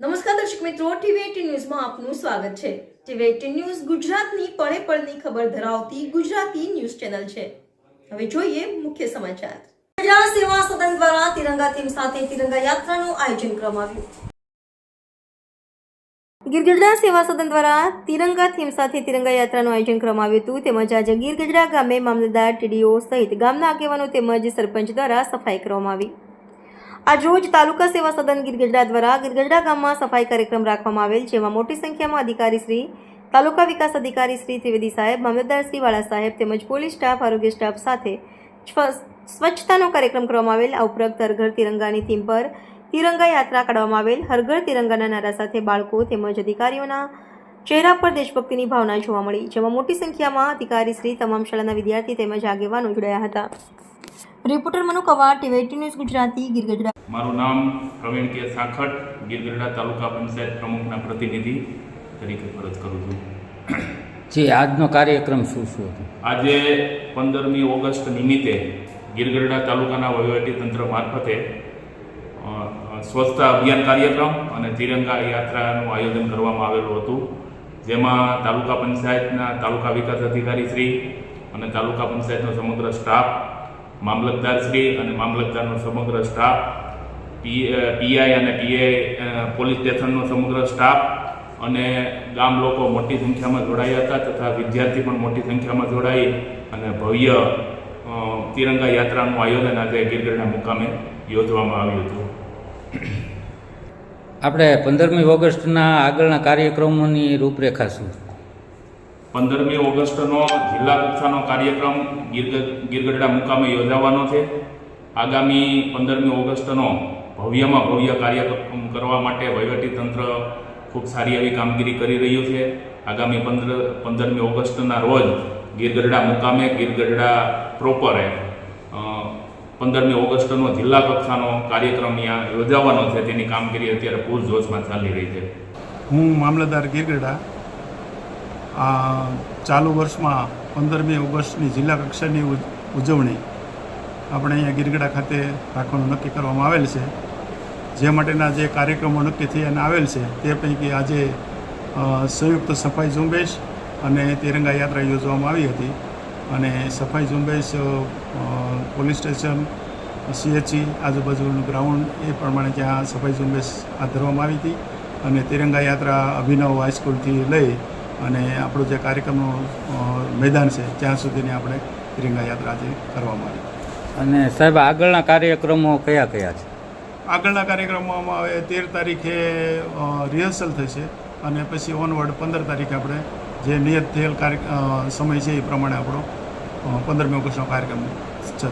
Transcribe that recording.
નમસ્કાર દર્શક મિત્રો, ટીવી ન્યૂઝમાં આપનું સ્વાગત છે. ટીવી ન્યૂઝ ગુજરાતની પળે પળની ખબર ધરાવતી ગુજરાતી ન્યૂઝ ચેનલ છે. હવે જોઈએ મુખ્ય સમાચાર. ગુજરાત સેવા સદન દ્વારા તિરંગા થીમ સાથે તિરંગા યાત્રાનું આયોજન કરવામાં આવ્યું. ગીરગઢડા સેવા સદન દ્વારા તિરંગા થીમ સાથે તિરંગા યાત્રાનું આયોજન કરવામાં આવ્યું હતું. તેમજ આજે ગીરગઢડા ગામે મામલતદાર ટીડીઓ સહિત ગામના આગેવાનો તેમજ સરપંચ દ્વારા સફાઈ કરવામાં આવી. આજરોજ તાલુકા સેવા સદન ગીરગઢડા દ્વારા ગીરગઢડા ગામમાં સફાઈ કાર્યક્રમ રાખવામાં આવેલ જેમાં મોટી સંખ્યામાં અધિકારી શ્રી, તાલુકા વિકાસ અધિકારી શ્રી ત્રિવેદી સાહેબ, મામલતદાર વાળા સાહેબ તેમજ પોલીસ સ્ટાફ, આરોગ્ય સ્ટાફ સાથે સ્વ- સ્વચ્છતાનો કાર્યક્રમ કરવામાં આવેલ. આ ઉપરાંત હરઘર તિરંગાની થીમ પર તિરંગા યાત્રા કાઢવામાં આવેલ. હરઘર તિરંગાના નારા સાથે બાળકો તેમજ અધિકારીઓના ચહેરા પર દેશભક્તિની ભાવના જોવા મળી, જેમાં મોટી સંખ્યામાં અધિકારી શ્રી, તમામ શાળાના વિદ્યાર્થી તેમજ આગેવાનો જોડાયા હતા. Reporter Manu Kavad TV news Gujarati Girgadhada મારું નામ પ્રવીણ કે સાખટ ગીરગઢડા તાલુકા પંચાયત પ્રમુખના પ્રતિનિધિ તરીકે ફરજ કરું છું. જી આજનો કાર્યક્રમ શું શું હતો? આજે પંદરમી ઓગસ્ટ નિમિત્તે ગીરગઢડા તાલુકાના વહીવટી તંત્ર મારફતે સ્વચ્છતા અભિયાન કાર્યક્રમ અને તિરંગા યાત્રાનું આયોજન કરવામાં આવેલું હતું જેમાં તાલુકા પંચાયતના તાલુકા વિકાસ અધિકારી શ્રી અને તાલુકા પંચાયતનો સમગ્ર સ્ટાફ મામલતદાર શ્રી અને મામલતદારનો સમગ્ર સ્ટાફ પીઆઈ અને પીઆઈ પોલીસ સ્ટેશનનો સમગ્ર સ્ટાફ અને ગામ લોકો મોટી સંખ્યામાં જોડાયા હતા તથા વિદ્યાર્થી પણ મોટી સંખ્યામાં જોડાઈ અને ભવ્ય તિરંગા યાત્રાનું આયોજન આજે ગીરગઢના મુકામે યોજવામાં આવ્યું હતું. આપણે પંદરમી ઓગસ્ટના આગળના કાર્યક્રમોની રૂપરેખા શું? પંદરમી ઓગસ્ટનો જિલ્લા કક્ષાનો કાર્યક્રમ ગીરગ ગીરગઢડા મુકામે યોજાવાનો છે. આગામી પંદરમી ઓગસ્ટનો ભવ્યમાં ભવ્ય કાર્યક્રમ કરવા માટે વહીવટીતંત્ર ખૂબ સારી એવી કામગીરી કરી રહ્યું છે. આગામી પંદર, પંદરમી ઓગસ્ટના રોજ ગીરગઢડા મુકામે ગીરગઢડા પ્રોપરે પંદરમી ઓગસ્ટનો જિલ્લા કક્ષાનો કાર્યક્રમ યોજાવાનો છે. તેની કામગીરી અત્યારે પૂરજોશમાં ચાલી રહી છે. હું મામલતદાર ગીરગઢડા ચાલુ વર્ષમાં પંદરમી ઓગસ્ટની જિલ્લા કક્ષાની ઉજવણી આપણે અહીંયા ગિરગડા ખાતે રાખવાનું નક્કી કરવામાં આવેલ છે. જે માટેના જે કાર્યક્રમો નક્કી થઈને આવેલ છે, તે પૈકી આજે સંયુક્ત સફાઈ ઝુંબેશ અને તિરંગા યાત્રા યોજવામાં આવી હતી. અને સફાઈ ઝુંબેશ પોલીસ સ્ટેશન સીએચસી આજુબાજુનું ગ્રાઉન્ડ એ પ્રમાણે ત્યાં સફાઈ ઝુંબેશ હાથ ધરવામાં આવી હતી. અને તિરંગા યાત્રા અભિનવ હાઈસ્કૂલથી લઈ અને આપણું જે કાર્યક્રમનું મેદાન છે ત્યાં સુધીની આપણે તિરંગા યાત્રા આજે કરવામાં આવી. અને સાહેબ આગળના કાર્યક્રમો કયા કયા છે? આગળના કાર્યક્રમોમાં હવે તેર તારીખે રિહર્સલ થશે અને પછી ઓનવર્ડ પંદર તારીખે આપણે જે નિયત થયેલ કાર્ય સમય છે એ પ્રમાણે આપણો પંદરમી ઓગસ્ટનો કાર્યક્રમ છે.